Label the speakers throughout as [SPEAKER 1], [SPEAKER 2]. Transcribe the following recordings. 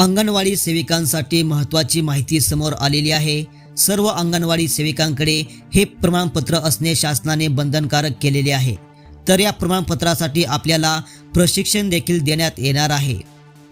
[SPEAKER 1] अंगणवाडी सेविकांसाठी महत्त्वाची माहिती समोर आलेली आहे. सर्व अंगणवाडी सेविकांकडे हे प्रमाणपत्र असणे शासनाने बंधनकारक केलेले आहे. तर या प्रमाणपत्रासाठी आपल्याला प्रशिक्षण देखील देण्यात येणार आहे.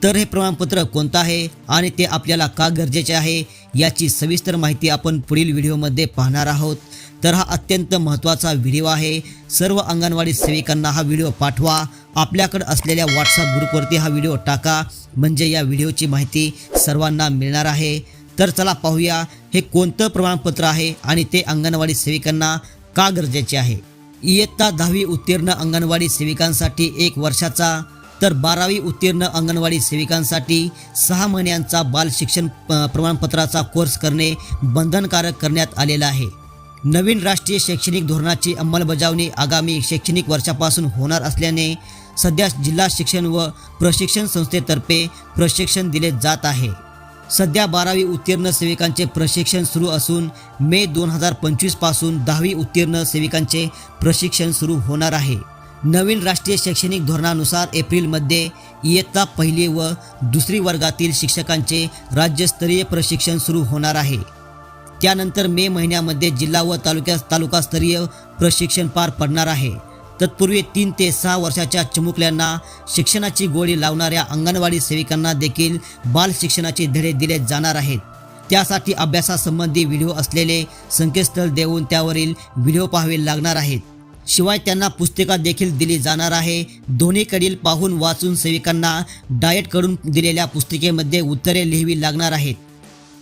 [SPEAKER 1] तर हे प्रमाणपत्र कोणतं आहे आणि ते आपल्याला का गरजेचे आहे याची सविस्तर माहिती आपण पुढील व्हिडिओमध्ये पाहणार आहोत. तर हा अत्यंत महत्त्वाचा व्हिडिओ आहे. सर्व अंगणवाडी सेविकांना हा व्हिडिओ पाठवा. आपल्याकडे असलेल्या व्हॉट्सअप ग्रुपवरती हा व्हिडिओ टाका. म्हणजे या व्हिडिओची माहिती सर्वांना मिळणार आहे. तर चला पाहूया हे कोणतं प्रमाणपत्र आहे आणि ते अंगणवाडी सेविकांना का गरजेचे आहे? इयत्ता दहावी उत्तीर्ण अंगणवाडी सेविकांसाठी एक वर्षाचा तर बारावी उत्तीर्ण अंगणवाडी सेविकांसाठी सहा महिन्यांचा बाल शिक्षण प्रमाणपत्राचा कोर्स करणे बंधनकारक करण्यात आलेला आहे. नवीन राष्ट्रीय शैक्षणिक धोरणाची अंमलबजावणी आगामी शैक्षणिक वर्षापासून होणार असल्याने सध्या जिल्हा शिक्षण व प्रशिक्षण संस्थेतर्फे प्रशिक्षण दिले जात आहे. सध्या बारावी उत्तीर्ण सेविकांचे प्रशिक्षण सुरू असून मे दोन हजार पंचवीसपासून दहावी उत्तीर्ण सेविकांचे प्रशिक्षण सुरू होणार आहे. नवीन राष्ट्रीय शैक्षणिक धोरणानुसार एप्रिलमध्ये इयत्ता पहिली व दुसरी वर्गातील शिक्षकांचे राज्यस्तरीय प्रशिक्षण सुरू होणार आहे. त्यानंतर मे महिन्यामध्ये जिल्हा व तालुक्या तालुकास्तरीय प्रशिक्षण पार पडणार आहे. तत्पूर्वी तीन ते सहा वर्षाच्या चिमुकल्यांना शिक्षणाची गोडी लावणाऱ्या अंगणवाडी सेविकांना देखील बाल शिक्षणाचे धडे दिले जाणार आहेत. त्यासाठी अभ्यासासंबंधी व्हिडिओ असलेले संकेतस्थळ देऊन त्यावरील व्हिडिओ पाहावे लागणार आहेत. शिवाय त्यांना पुस्तिका देखील दिली जाणार आहे. दोन्हीकडील पाहून वाचून सेविकांना डाएटकडून दिलेल्या पुस्तिकेमध्ये उत्तरे लिहावी लागणार आहेत.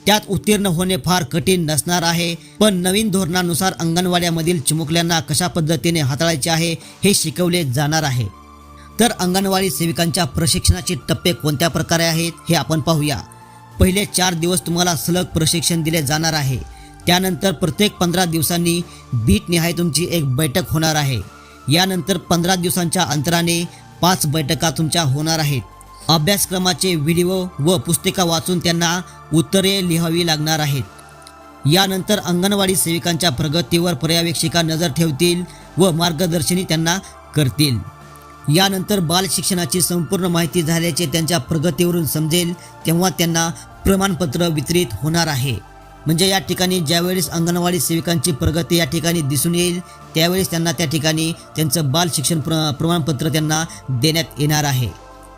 [SPEAKER 1] त्यात उत्तीर्ण होणे फार कठीण नसणार आहे. पण नवीन धोरणानुसार अंगणवाड्यामधील चिमुकल्यांना कशा पद्धतीने हाताळायचे आहे हे शिकवले जाणार आहे. तर अंगणवाडी सेविकांच्या प्रशिक्षणाचे टप्पे कोणत्या प्रकारे आहेत हे आपण पाहूया. पहिले चार दिवस तुम्हाला सलग प्रशिक्षण दिले जाणार आहे. त्यानंतर प्रत्येक पंधरा दिवसांनी बीट निहाय तुमची एक बैठक होणार आहे. यानंतर पंधरा दिवसांच्या अंतराने पाच बैठका तुमच्या होणार आहेत. अभ्यासक्रमाचे व्हिडिओ व पुस्तिका वाचून त्यांना उत्तरे लिहावी लागणार आहेत. यानंतर अंगणवाडी सेविकांच्या प्रगतीवर पर्यवेक्षिका नजर ठेवतील व मार्गदर्शनी त्यांना करतील. यानंतर बाल शिक्षणाची संपूर्ण माहिती झाल्याचे त्यांच्या प्रगतीवरून समजेल तेव्हा त्यांना प्रमाणपत्र वितरित होणार आहे. म्हणजे या ठिकाणी ज्यावेळेस अंगणवाडी सेविकांची प्रगती या ठिकाणी दिसून येईल त्यावेळेस त्यांना त्या ठिकाणी त्यांचं बाल शिक्षण प्र प्रमाणपत्र त्यांना देण्यात येणार आहे.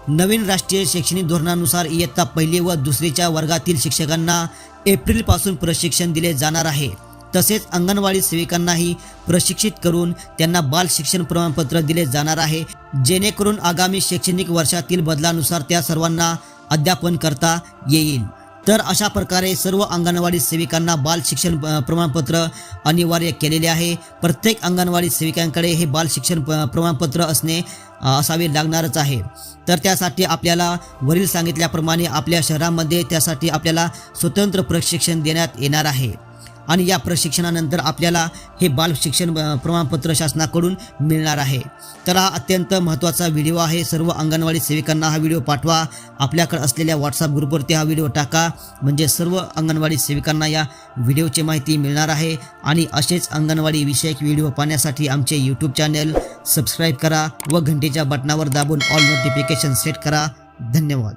[SPEAKER 1] नवीन राष्ट्रीय शैक्षणिक धोरणानुसार इयत्ता पहिली व दुसरीच्या वर्गातील शिक्षकांना एप्रिलपासून प्रशिक्षण दिले जाणार आहे. तसेच अंगणवाडी सेविकांनाही प्रशिक्षित करून त्यांना बाल शिक्षण प्रमाणपत्र दिले जाणार आहे. जेणेकरून आगामी शैक्षणिक वर्षातील बदलानुसार त्या सर्वांना अध्यापन करता येईल. तर अशा प्रकारे सर्व अंगणवाडी सेविकांना बाल शिक्षण प्रमाणपत्र अनिवार्य केलेले आहे. प्रत्येक अंगणवाडी सेविकांकडे हे बाल शिक्षण प्रमाणपत्र असणे असावे लागणारच आहे. तर त्यासाठी आपल्याला वरील सांगितल्याप्रमाणे आपल्या शहरामध्ये त्यासाठी आपल्याला स्वतंत्र प्रशिक्षण देण्यात येणार आहे. आणि या प्रशिक्षणानंतर आपल्याला हे बाल शिक्षण प्रमाणपत्र शासनाकडून मिळणार आहे. तर हा अत्यंत महत्त्वाचा व्हिडिओ आहे. सर्व अंगणवाडी सेविकांना हा व्हिडिओ पाठवा. आपल्याकडे असलेल्या व्हॉट्सअप ग्रुपवरती हा व्हिडिओ टाका. म्हणजे सर्व अंगणवाडी सेविकांना या व्हिडिओची माहिती मिळणार आहे. आणि असेच अंगणवाडी विषयक व्हिडिओ पाहण्यासाठी आमचे यूट्यूब चॅनल सबस्क्राईब करा व घंटेच्या बटनावर दाबून ऑल नोटिफिकेशन सेट करा. धन्यवाद.